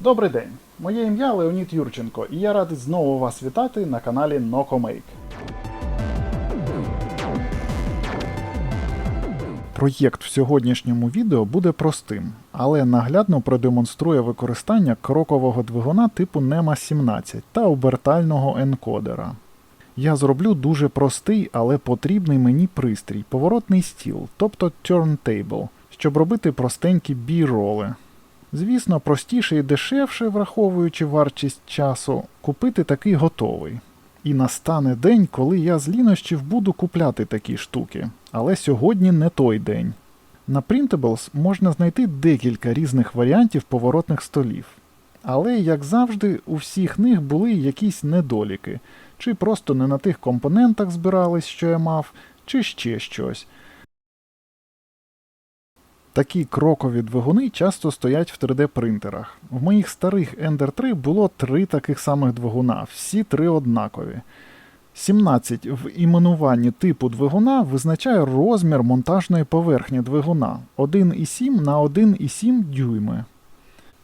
Добрий день! Моє ім'я Леонід Юрченко, і я радий знову вас вітати на каналі NocoMake. Проєкт в сьогоднішньому відео буде простим, але наглядно продемонструє використання крокового двигуна типу NEMA 17 та обертального енкодера. Я зроблю дуже простий, але потрібний мені пристрій поворотний стіл, тобто turntable, щоб робити простенькі бі-роли. Звісно, простіше і дешевше, враховуючи вартість часу, купити такий готовий. І настане день, коли я з лінощів буду купляти такі штуки. Але сьогодні не той день. На Printables можна знайти декілька різних варіантів поворотних столів. Але, як завжди, у всіх них були якісь недоліки, чи просто не на тих компонентах збирались, що я мав, чи ще щось. Такі крокові двигуни часто стоять в 3D-принтерах. В моїх старих Ender 3 було три таких самих двигуна, всі три однакові. 17 в іменуванні типу двигуна визначає розмір монтажної поверхні двигуна 1,7 на 1,7 дюйми.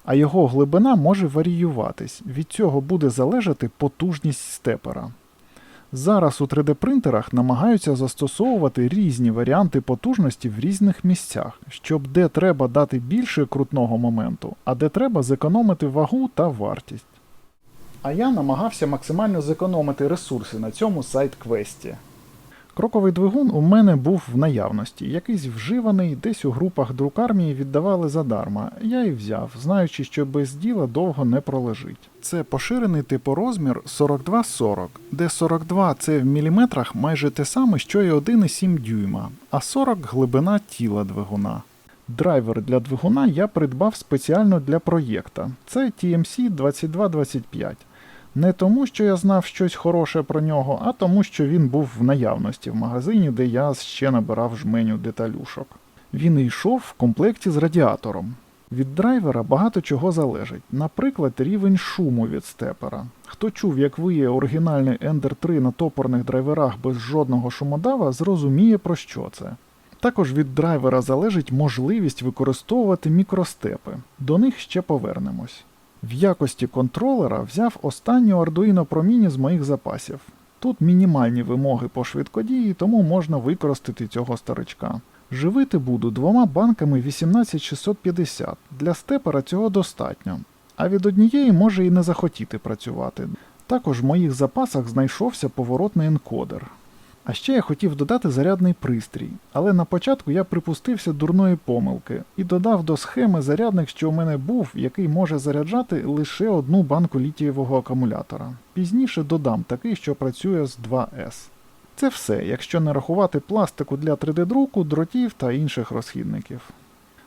А його глибина може варіюватись. Від цього буде залежати потужність степера. Зараз у 3D-принтерах намагаються застосовувати різні варіанти потужності в різних місцях, щоб де треба дати більше крутного моменту, а де треба зекономити вагу та вартість. А я намагався максимально зекономити ресурси на цьому сайт-квесті. Кроковий двигун у мене був в наявності, якийсь вживаний, десь у групах друкармії віддавали задарма. Я і взяв, знаючи, що без діла довго не пролежить. Це поширений типорозмір 4240, де 42 це в міліметрах майже те саме, що і 1,7 дюйма, а 40 глибина тіла двигуна. Драйвер для двигуна я придбав спеціально для проєкта. Це TMC 2225. Не тому, що я знав щось хороше про нього, а тому, що він був в наявності в магазині, де я ще набирав жменю деталюшок. Він йшов в комплекті з радіатором. Від драйвера багато чого залежить, наприклад, рівень шуму від степера. Хто чув, як виє оригінальний Ender 3 на топорних драйверах без жодного шумодава, зрозуміє про що це. Також від драйвера залежить можливість використовувати мікростепи. До них ще повернемось. В якості контролера взяв останню Arduino Pro Mini з моїх запасів. Тут мінімальні вимоги по швидкодії, тому можна використати цього старичка. Живити буду двома банками 18650. Для степера цього достатньо. А від однієї може і не захотіти працювати. Також в моїх запасах знайшовся поворотний енкодер. А ще я хотів додати зарядний пристрій, але на початку я припустився дурної помилки і додав до схеми зарядник, що у мене був, який може заряджати лише одну банку літієвого акумулятора. Пізніше додам такий, що працює з 2С. Це все, якщо не рахувати пластику для 3D-друку, дротів та інших розхідників.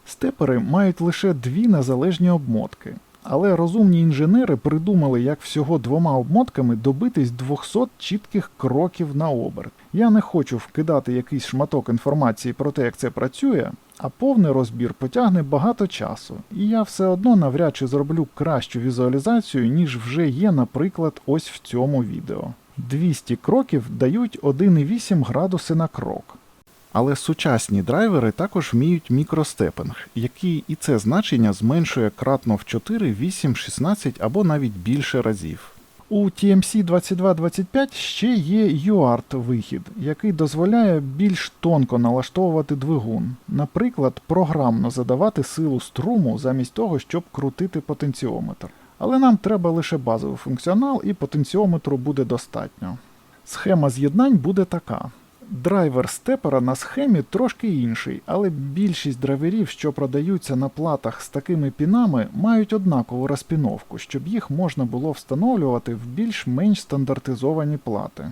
Степери мають лише дві незалежні обмотки. Але розумні інженери придумали, як всього двома обмотками добитись 200 чітких кроків на оберт. Я не хочу вкидати якийсь шматок інформації про те, як це працює, а повний розбір потягне багато часу, і я все одно навряд чи зроблю кращу візуалізацію, ніж вже є, наприклад, ось в цьому відео. 200 кроків дають 1,8 градуси на крок. Але сучасні драйвери також вміють мікростепинг, який і це значення зменшує кратно в 4, 8, 16 або навіть більше разів. У TMC 2225 ще є UART вихід, який дозволяє більш тонко налаштовувати двигун, наприклад, програмно задавати силу струму замість того, щоб крутити потенціометр. Але нам треба лише базовий функціонал і потенціометру буде достатньо. Схема з'єднань буде така. Драйвер степера на схемі трошки інший, але більшість драйверів, що продаються на платах з такими пінами, мають однакову розпіновку, щоб їх можна було встановлювати в більш-менш стандартизовані плати.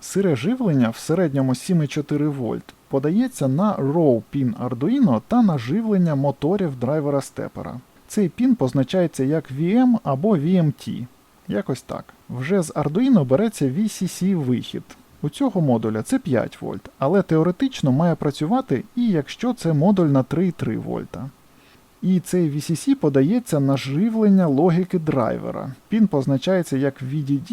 Сире живлення в середньому 7,4 вольт подається на ROW пін Arduino та на живлення моторів драйвера степера. Цей пін позначається як VM або VMT. Якось так. Вже з Arduino береться VCC вихід. У цього модуля це 5 вольт, але теоретично має працювати і якщо це модуль на 3,3 вольта. І цей VCC подається на живлення логіки драйвера. Пін позначається як VDD,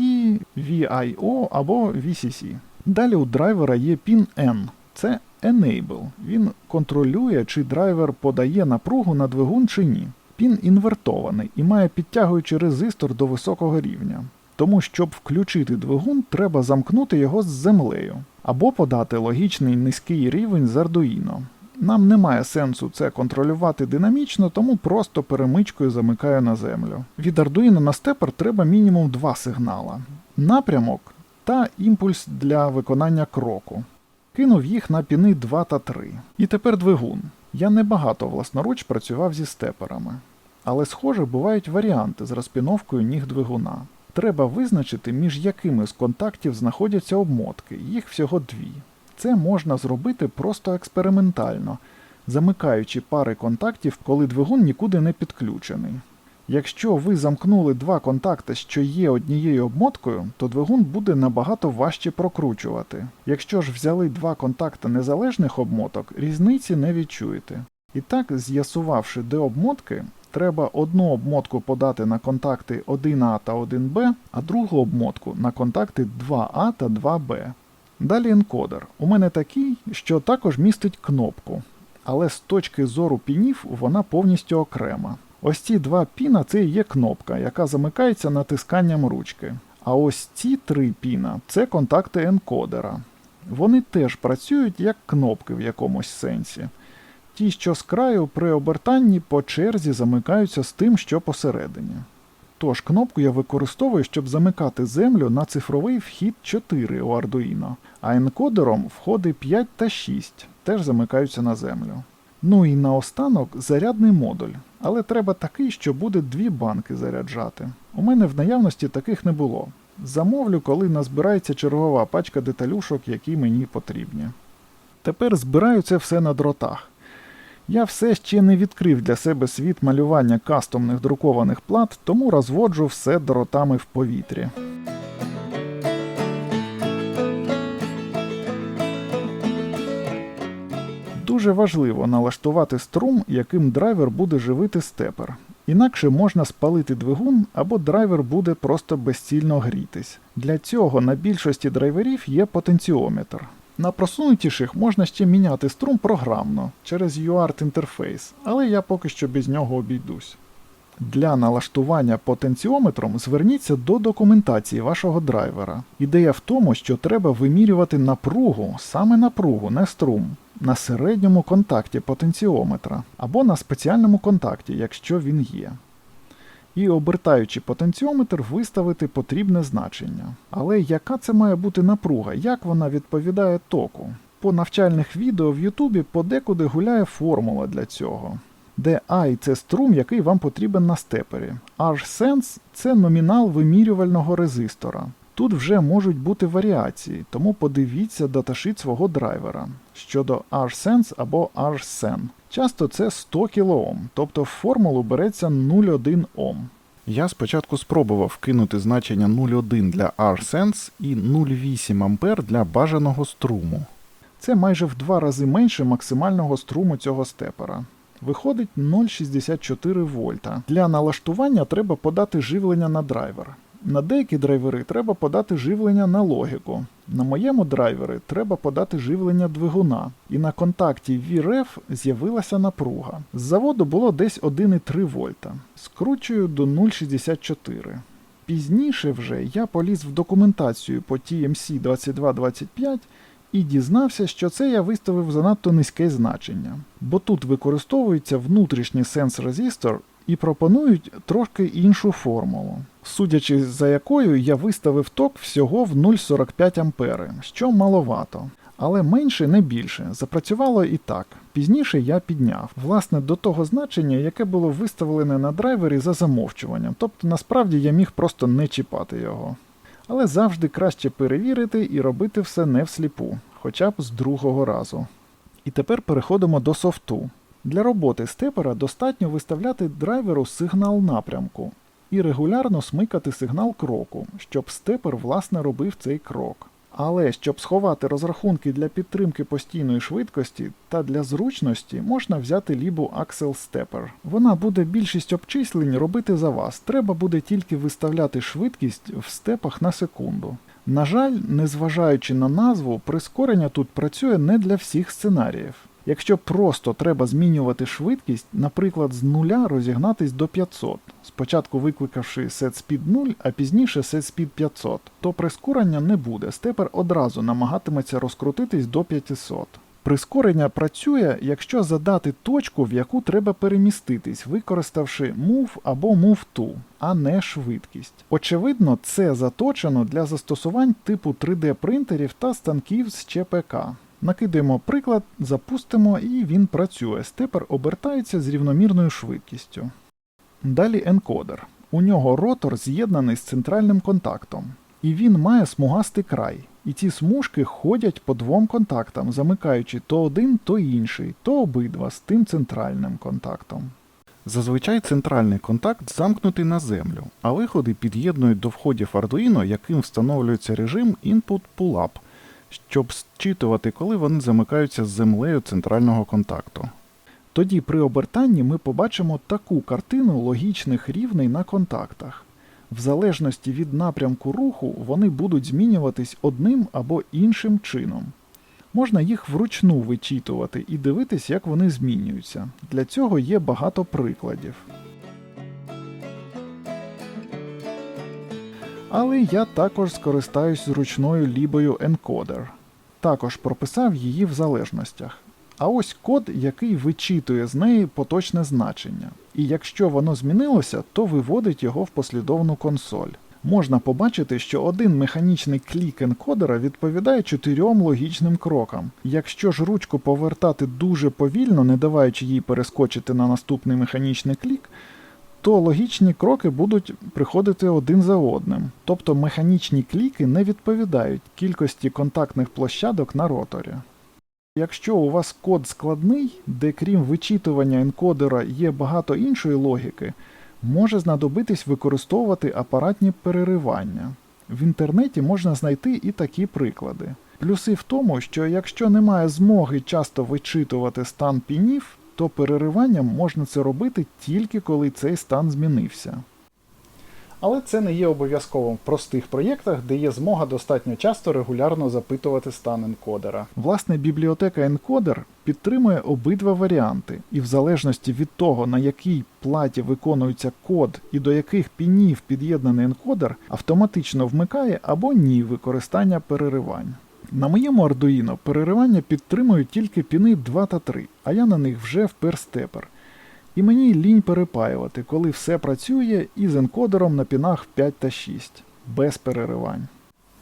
VIO або VCC. Далі у драйвера є пін N. Це Enable. Він контролює, чи драйвер подає напругу на двигун чи ні. Пін інвертований і має підтягуючий резистор до високого рівня. Тому, щоб включити двигун, треба замкнути його з землею або подати логічний низький рівень з Arduino. Нам немає сенсу це контролювати динамічно, тому просто перемичкою замикаю на землю. Від Arduino на степер треба мінімум два сигнала: напрямок та імпульс для виконання кроку. Кинув їх на піни 2 та 3. І тепер двигун. Я небагато власноруч працював зі степерами. Але, схоже, бувають варіанти з розпіновкою ніг двигуна. Треба визначити, між якими з контактів знаходяться обмотки, їх всього дві. Це можна зробити просто експериментально, замикаючи пари контактів, коли двигун нікуди не підключений. Якщо ви замкнули два контакти, що є однією обмоткою, то двигун буде набагато важче прокручувати. Якщо ж взяли два контакти незалежних обмоток, різниці не відчуєте. І так, з'ясувавши, де обмотки, треба одну обмотку подати на контакти 1А та 1Б, а другу обмотку на контакти 2А та 2Б. Далі енкодер. У мене такий, що також містить кнопку, але з точки зору пінів вона повністю окрема. Ось ці два піна це є кнопка, яка замикається натисканням ручки. А ось ці три піна це контакти енкодера. Вони теж працюють як кнопки в якомусь сенсі. Ті, що з краю при обертанні по черзі замикаються з тим, що посередині. Тож кнопку я використовую, щоб замикати землю на цифровий вхід 4 у Arduino, а енкодером входи 5 та 6 теж замикаються на землю. Ну і наостанок зарядний модуль, але треба такий, що буде дві банки заряджати. У мене в наявності таких не було. Замовлю, коли назбирається чергова пачка деталюшок, які мені потрібні. Тепер збираю це все на дротах. Я все ще не відкрив для себе світ малювання кастомних друкованих плат, тому розводжу все дротами в повітрі. Дуже важливо налаштувати струм, яким драйвер буде живити степер. Інакше можна спалити двигун або драйвер буде просто безцільно грітись. Для цього на більшості драйверів є потенціометр. На просунутіших можна ще міняти струм програмно через UART інтерфейс, але я поки що без нього обійдусь. Для налаштування потенціометром зверніться до документації вашого драйвера. Ідея в тому, що треба вимірювати напругу, саме напругу, не струм, на середньому контакті потенціометра або на спеціальному контакті, якщо він є. І обертаючи потенціометр, виставити потрібне значення. Але яка це має бути напруга, як вона відповідає току? По навчальних відео в Ютубі подекуди гуляє формула для цього де I це струм, який вам потрібен на степері. Sense – це номінал вимірювального резистора. Тут вже можуть бути варіації, тому подивіться даташит свого драйвера щодо Sense або Sen. Часто це 100 кОм, тобто в формулу береться 0,1 Ом. Я спочатку спробував кинути значення 0,1 для RSense і 0,8 А для бажаного струму. Це майже в два рази менше максимального струму цього степера. Виходить 0,64 вольта. Для налаштування треба подати живлення на драйвер. На деякі драйвери треба подати живлення на логіку. На моєму драйвері треба подати живлення двигуна. І на контакті VREF з'явилася напруга. З заводу було десь 1,3 вольта. Скручую до 0,64. Пізніше вже я поліз в документацію по TMC 2225 і дізнався, що це я виставив занадто низьке значення, бо тут використовується внутрішній сенс резистор і пропонують трошки іншу формулу, судячи за якою я виставив ток всього в 0,45 ампери, що маловато. Але менше не більше, запрацювало і так. Пізніше я підняв, власне, до того значення, яке було виставлене на драйвері за замовчуванням, тобто насправді я міг просто не чіпати його але завжди краще перевірити і робити все не всліпу, хоча б з другого разу. І тепер переходимо до софту. Для роботи степера достатньо виставляти драйверу сигнал напрямку і регулярно смикати сигнал кроку, щоб степер власне робив цей крок. Але щоб сховати розрахунки для підтримки постійної швидкості та для зручності, можна взяти лібу Axel Stepper. Вона буде більшість обчислень робити за вас. Треба буде тільки виставляти швидкість в степах на секунду. На жаль, незважаючи на назву, прискорення тут працює не для всіх сценаріїв. Якщо просто треба змінювати швидкість, наприклад, з нуля розігнатись до 500, спочатку викликавши setSpeed 0, а пізніше setSpeed 500, то прискорення не буде, степер одразу намагатиметься розкрутитись до 500. Прискорення працює, якщо задати точку, в яку треба переміститись, використавши move або move to, а не швидкість. Очевидно, це заточено для застосувань типу 3D принтерів та станків з ЧПК. Накидаємо приклад, запустимо і він працює. Степер обертається з рівномірною швидкістю. Далі енкодер. У нього ротор з'єднаний з центральним контактом. І він має смугастий край. І ці смужки ходять по двом контактам, замикаючи то один, то інший, то обидва з тим центральним контактом. Зазвичай центральний контакт замкнутий на землю, а виходи під'єднують до входів Arduino, яким встановлюється режим Input Pull-up, щоб зчитувати, коли вони замикаються з землею центрального контакту. Тоді при обертанні ми побачимо таку картину логічних рівней на контактах. В залежності від напрямку руху вони будуть змінюватись одним або іншим чином. Можна їх вручну вичитувати і дивитись, як вони змінюються. Для цього є багато прикладів. Але я також скористаюсь зручною лібою Encoder. Також прописав її в залежностях. А ось код, який вичитує з неї поточне значення. І якщо воно змінилося, то виводить його в послідовну консоль. Можна побачити, що один механічний клік енкодера відповідає чотирьом логічним крокам. Якщо ж ручку повертати дуже повільно, не даваючи їй перескочити на наступний механічний клік, то логічні кроки будуть приходити один за одним. Тобто механічні кліки не відповідають кількості контактних площадок на роторі. Якщо у вас код складний, де крім вичитування енкодера є багато іншої логіки, може знадобитись використовувати апаратні переривання. В інтернеті можна знайти і такі приклади. Плюси в тому, що якщо немає змоги часто вичитувати стан пінів, то перериванням можна це робити тільки коли цей стан змінився. Але це не є обов'язковим в простих проєктах, де є змога достатньо часто регулярно запитувати стан енкодера. Власне, бібліотека Encoder підтримує обидва варіанти, і в залежності від того, на якій платі виконується код і до яких пінів під'єднаний енкодер, автоматично вмикає або ні використання переривань. На моєму Arduino переривання підтримують тільки піни 2 та 3, а я на них вже впер степер. І мені лінь перепаювати, коли все працює із енкодером на пінах 5 та 6, без переривань.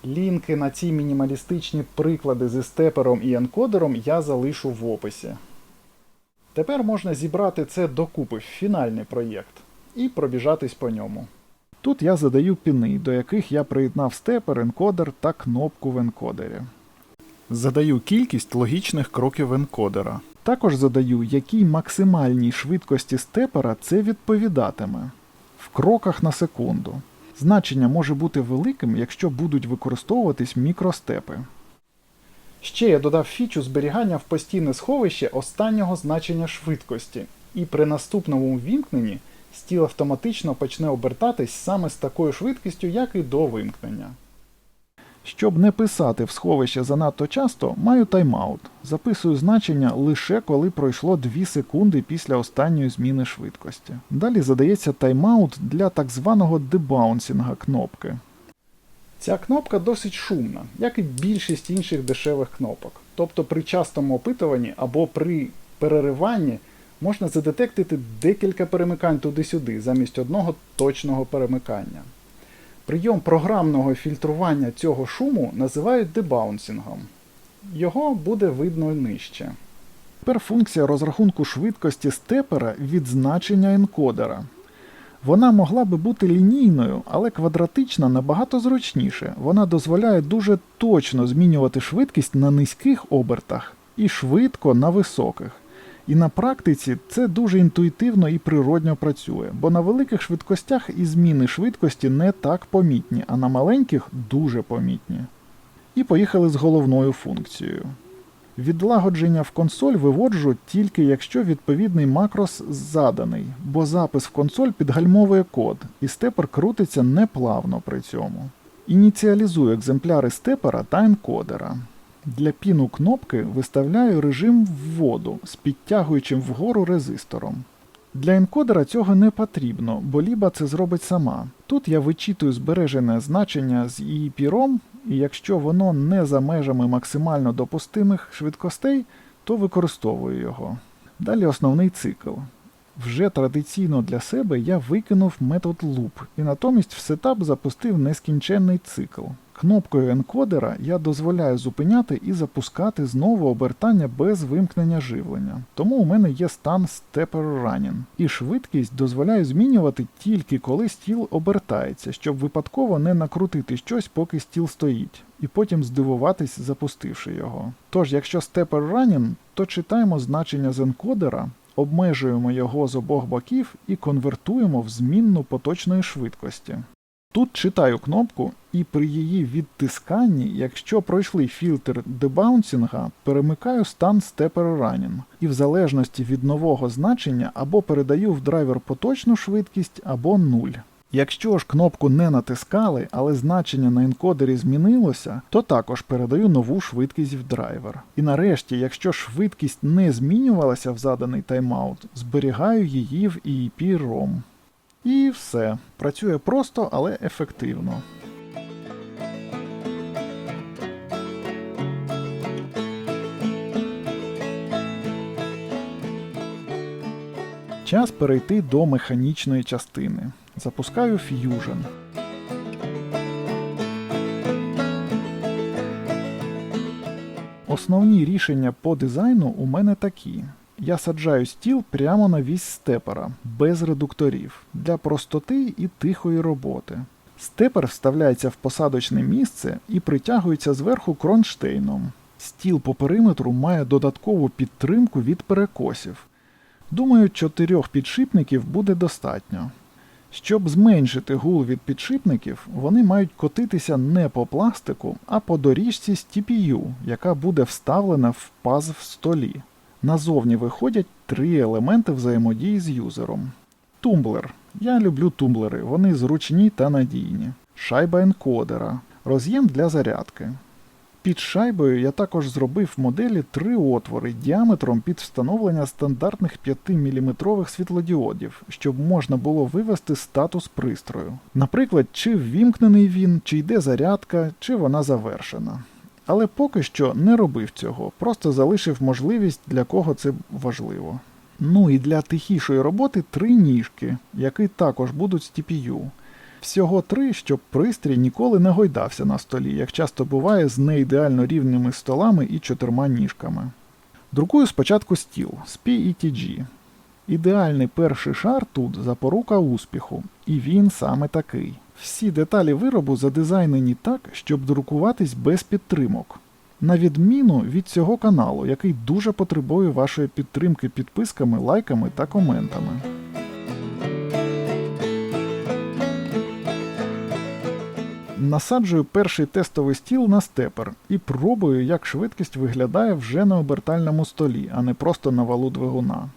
Лінки на ці мінімалістичні приклади зі степером і енкодером я залишу в описі. Тепер можна зібрати це докупи в фінальний проєкт і пробіжатись по ньому. Тут я задаю піни, до яких я приєднав степер, енкодер та кнопку в енкодері. Задаю кількість логічних кроків енкодера. Також задаю, якій максимальній швидкості степера це відповідатиме в кроках на секунду. Значення може бути великим, якщо будуть використовуватись мікростепи. Ще я додав фічу зберігання в постійне сховище останнього значення швидкості, і при наступному вімкненні стіл автоматично почне обертатись саме з такою швидкістю, як і до вимкнення. Щоб не писати в сховище занадто часто, маю тайм-аут. Записую значення лише коли пройшло 2 секунди після останньої зміни швидкості. Далі задається тайм-аут для так званого дебаунсінга кнопки. Ця кнопка досить шумна, як і більшість інших дешевих кнопок. Тобто при частому опитуванні або при перериванні можна задетектити декілька перемикань туди-сюди замість одного точного перемикання. Прийом програмного фільтрування цього шуму називають дебаунсінгом. Його буде видно нижче. Тепер функція розрахунку швидкості степера від значення енкодера. Вона могла би бути лінійною, але квадратична набагато зручніше. Вона дозволяє дуже точно змінювати швидкість на низьких обертах і швидко на високих. І на практиці це дуже інтуїтивно і природньо працює, бо на великих швидкостях і зміни швидкості не так помітні, а на маленьких дуже помітні. І поїхали з головною функцією. Відлагодження в консоль виводжу тільки якщо відповідний макрос заданий, бо запис в консоль підгальмовує код, і степер крутиться неплавно при цьому. Ініціалізую екземпляри степера та енкодера. Для піну кнопки виставляю режим вводу з підтягуючим вгору резистором. Для енкодера цього не потрібно, бо Ліба це зробить сама. Тут я вичитую збережене значення з EEP-ROM, і якщо воно не за межами максимально допустимих швидкостей, то використовую його. Далі основний цикл. Вже традиційно для себе я викинув метод loop і натомість в сетап запустив нескінченний цикл. Кнопкою енкодера я дозволяю зупиняти і запускати знову обертання без вимкнення живлення. Тому у мене є стан Stepper Running. І швидкість дозволяю змінювати тільки коли стіл обертається, щоб випадково не накрутити щось, поки стіл стоїть, і потім здивуватись, запустивши його. Тож, якщо Stepper Running, то читаємо значення з енкодера, обмежуємо його з обох боків і конвертуємо в змінну поточної швидкості. Тут читаю кнопку і при її відтисканні, якщо пройшли фільтр дебаунсінга, перемикаю стан степер Running і в залежності від нового значення або передаю в драйвер поточну швидкість, або 0. Якщо ж кнопку не натискали, але значення на енкодері змінилося, то також передаю нову швидкість в драйвер. І нарешті, якщо швидкість не змінювалася в заданий тайм-аут, зберігаю її в EEP-ROM. І все. Працює просто, але ефективно. Час перейти до механічної частини. Запускаю Fusion. Основні рішення по дизайну у мене такі. Я саджаю стіл прямо на вісь степера, без редукторів, для простоти і тихої роботи. Степер вставляється в посадочне місце і притягується зверху кронштейном. Стіл по периметру має додаткову підтримку від перекосів. Думаю, чотирьох підшипників буде достатньо. Щоб зменшити гул від підшипників, вони мають котитися не по пластику, а по доріжці з TPU, яка буде вставлена в паз в столі. Назовні виходять три елементи взаємодії з юзером. Тумблер. Я люблю тумблери, вони зручні та надійні. Шайба енкодера, роз'єм для зарядки. Під шайбою я також зробив в моделі три отвори діаметром під встановлення стандартних 5-мм світлодіодів, щоб можна було вивести статус пристрою. Наприклад, чи ввімкнений він, чи йде зарядка, чи вона завершена. Але поки що не робив цього, просто залишив можливість, для кого це важливо. Ну і для тихішої роботи три ніжки, які також будуть з TPU. Всього три, щоб пристрій ніколи не гойдався на столі, як часто буває з неідеально рівними столами і чотирма ніжками. Друкую спочатку стіл з PETG. Ідеальний перший шар тут запорука успіху, і він саме такий. Всі деталі виробу задизайнені так, щоб друкуватись без підтримок. На відміну від цього каналу, який дуже потребує вашої підтримки підписками, лайками та коментами. Насаджую перший тестовий стіл на степер і пробую, як швидкість виглядає вже на обертальному столі, а не просто на валу двигуна.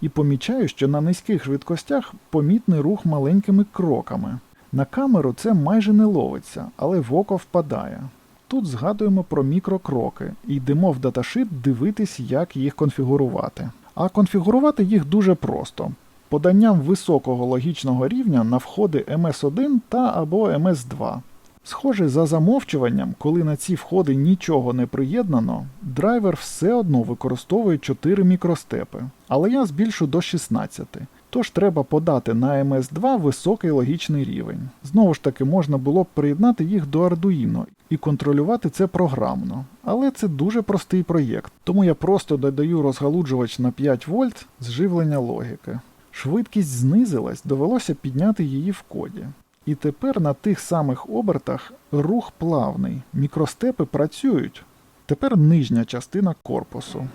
І помічаю, що на низьких швидкостях помітний рух маленькими кроками. На камеру це майже не ловиться, але в око впадає. Тут згадуємо про мікрокроки і йдемо в даташит дивитись, як їх конфігурувати. А конфігурувати їх дуже просто. Поданням високого логічного рівня на входи MS1 та або MS2. Схоже, за замовчуванням, коли на ці входи нічого не приєднано, драйвер все одно використовує 4 мікростепи, але я збільшу до 16. Тож треба подати на MS2 високий логічний рівень. Знову ж таки, можна було б приєднати їх до Arduino і контролювати це програмно. Але це дуже простий проєкт, тому я просто додаю розгалуджувач на 5 вольт з живлення логіки. Швидкість знизилась, довелося підняти її в коді. І тепер на тих самих обертах рух плавний, мікростепи працюють. Тепер нижня частина корпусу.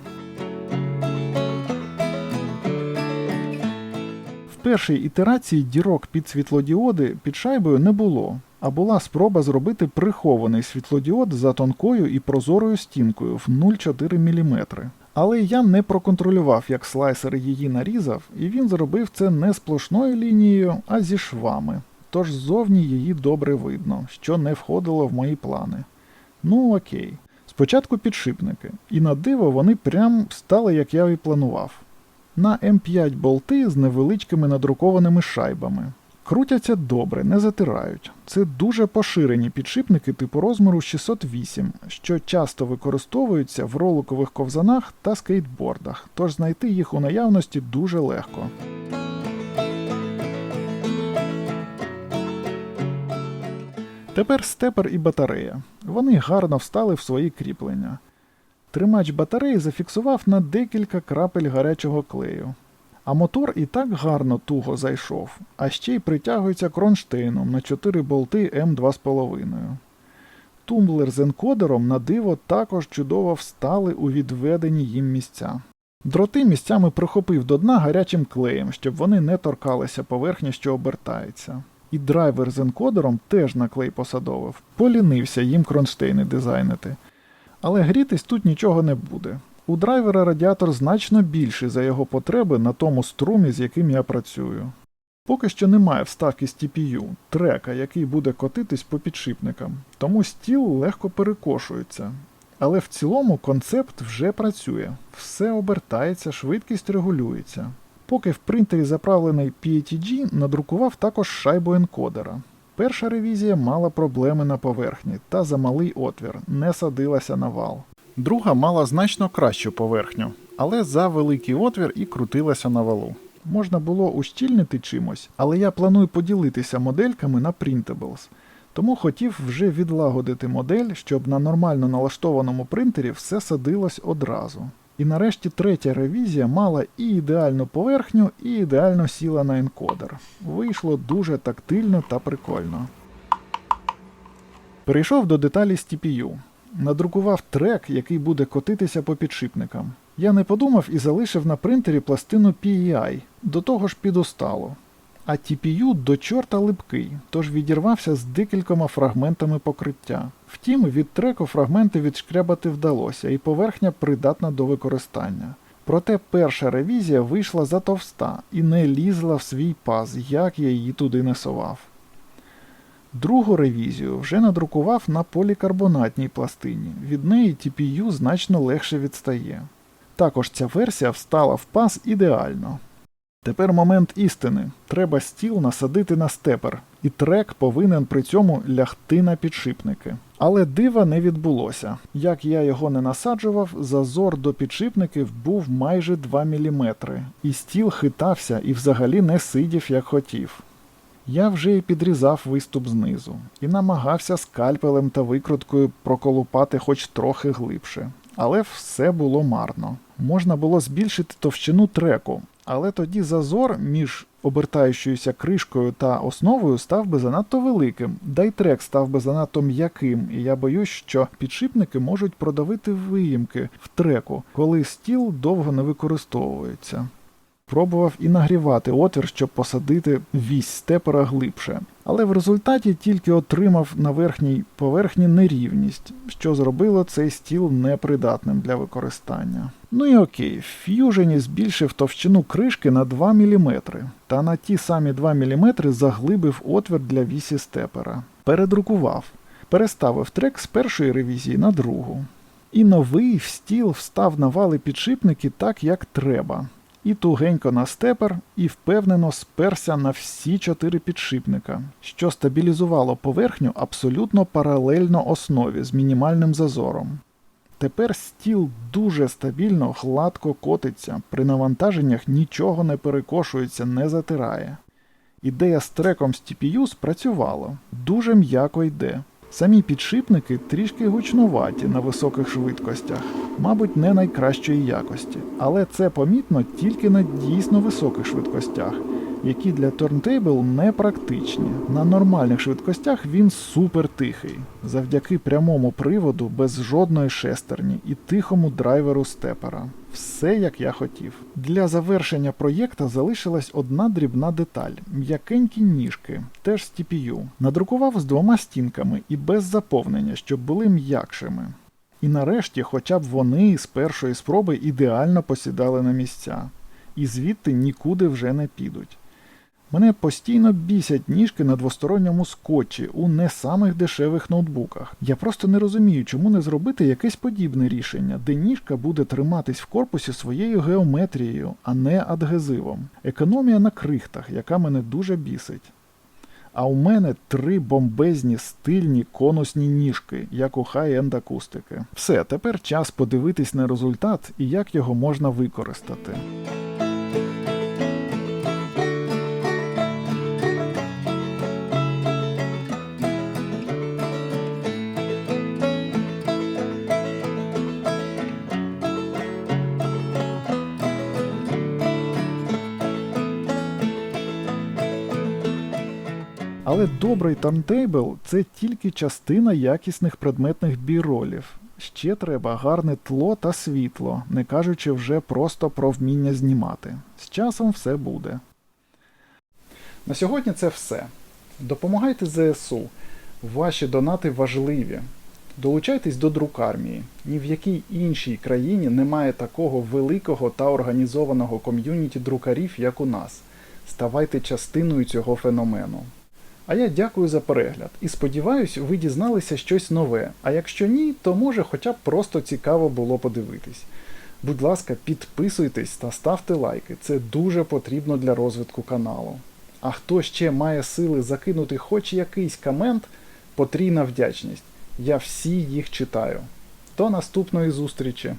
В першій ітерації дірок під світлодіоди під шайбою не було, а була спроба зробити прихований світлодіод за тонкою і прозорою стінкою в 0,4 мм. Але я не проконтролював, як слайсер її нарізав, і він зробив це не сплошною лінією, а зі швами. Тож ззовні її добре видно, що не входило в мої плани. Ну окей. Спочатку підшипники, і на диво вони прям стали, як я і планував. На М5 болти з невеличкими надрукованими шайбами. Крутяться добре, не затирають. Це дуже поширені підшипники типу розміру 608, що часто використовуються в роликових ковзанах та скейтбордах, тож знайти їх у наявності дуже легко. Тепер степер і батарея. Вони гарно встали в свої кріплення. Тримач батареї зафіксував на декілька крапель гарячого клею. А мотор і так гарно туго зайшов, а ще й притягується кронштейном на 4 болти М2,5. Тумблер з енкодером на диво також чудово встали у відведені їм місця. Дроти місцями прихопив до дна гарячим клеєм, щоб вони не торкалися поверхні, що обертається. І драйвер з енкодером теж на клей посадовив, полінився їм кронштейни дизайнити. Але грітись тут нічого не буде. У драйвера радіатор значно більший за його потреби на тому струмі, з яким я працюю. Поки що немає вставки з TPU, трека, який буде котитись по підшипникам, тому стіл легко перекошується. Але в цілому концепт вже працює, все обертається, швидкість регулюється. Поки в принтері заправлений PATG надрукував також шайбу енкодера. Перша ревізія мала проблеми на поверхні та замалий отвір, не садилася на вал. Друга мала значно кращу поверхню, але за великий отвір і крутилася на валу. Можна було ущільнити чимось, але я планую поділитися модельками на Printables, тому хотів вже відлагодити модель, щоб на нормально налаштованому принтері все садилось одразу. І нарешті третя ревізія мала і ідеальну поверхню, і ідеально сіла на енкодер. Вийшло дуже тактильно та прикольно. Перейшов до деталі з TPU. Надрукував трек, який буде котитися по підшипникам. Я не подумав і залишив на принтері пластину PEI, до того ж підостало. А TPU до чорта липкий, тож відірвався з декількома фрагментами покриття. Втім, від треку фрагменти відшкрябати вдалося, і поверхня придатна до використання. Проте перша ревізія вийшла затовста і не лізла в свій паз, як я її туди не совав. Другу ревізію вже надрукував на полікарбонатній пластині, від неї TPU значно легше відстає. Також ця версія встала в паз ідеально. Тепер момент істини. Треба стіл насадити на степер, і трек повинен при цьому лягти на підшипники. Але дива не відбулося. Як я його не насаджував, зазор до підшипників був майже 2 мм, і стіл хитався і взагалі не сидів як хотів. Я вже і підрізав виступ знизу, і намагався скальпелем та викруткою проколупати хоч трохи глибше. Але все було марно. Можна було збільшити товщину треку, але тоді зазор між обертаючоюся кришкою та основою став би занадто великим, да й трек став би занадто м'яким, і я боюсь, що підшипники можуть продавити виїмки в треку, коли стіл довго не використовується. Пробував і нагрівати отвір, щоб посадити вісь степера глибше, але в результаті тільки отримав на верхній поверхні нерівність, що зробило цей стіл непридатним для використання. Ну і окей, в Fusion збільшив товщину кришки на 2 мм, та на ті самі 2 мм заглибив отвір для вісі степера. Передрукував, переставив трек з першої ревізії на другу. І новий стіл встав на вали підшипники так, як треба і тугенько на степер, і впевнено сперся на всі чотири підшипника, що стабілізувало поверхню абсолютно паралельно основі з мінімальним зазором. Тепер стіл дуже стабільно, гладко котиться, при навантаженнях нічого не перекошується, не затирає. Ідея з треком з TPU спрацювала, дуже м'яко йде. Самі підшипники трішки гучнуваті на високих швидкостях, мабуть, не найкращої якості, але це помітно тільки на дійсно високих швидкостях, які для Turntable не практичні. На нормальних швидкостях він супер тихий, завдяки прямому приводу без жодної шестерні і тихому драйверу степера. Все як я хотів. Для завершення проєкта залишилась одна дрібна деталь м'якенькі ніжки, теж з TPU. Надрукував з двома стінками і без заповнення, щоб були м'якшими. І нарешті, хоча б вони з першої спроби ідеально посідали на місця, і звідти нікуди вже не підуть. Мене постійно бісять ніжки на двосторонньому скотчі у не самих дешевих ноутбуках. Я просто не розумію, чому не зробити якесь подібне рішення, де ніжка буде триматись в корпусі своєю геометрією, а не адгезивом. Економія на крихтах, яка мене дуже бісить. А у мене три бомбезні стильні конусні ніжки, як у хай-енд акустики. Все, тепер час подивитись на результат і як його можна використати. Але добрий таймтейбл це тільки частина якісних предметних біролів. Ще треба гарне тло та світло, не кажучи вже просто про вміння знімати. З часом все буде. На сьогодні це все. Допомагайте ЗСУ. Ваші донати важливі. Долучайтесь до друкармії. Ні в якій іншій країні немає такого великого та організованого ком'юніті друкарів, як у нас. Ставайте частиною цього феномену. А я дякую за перегляд і сподіваюсь, ви дізналися щось нове. А якщо ні, то може хоча б просто цікаво було подивитись. Будь ласка, підписуйтесь та ставте лайки, це дуже потрібно для розвитку каналу. А хто ще має сили закинути хоч якийсь комент, потрійна вдячність. Я всі їх читаю. До наступної зустрічі!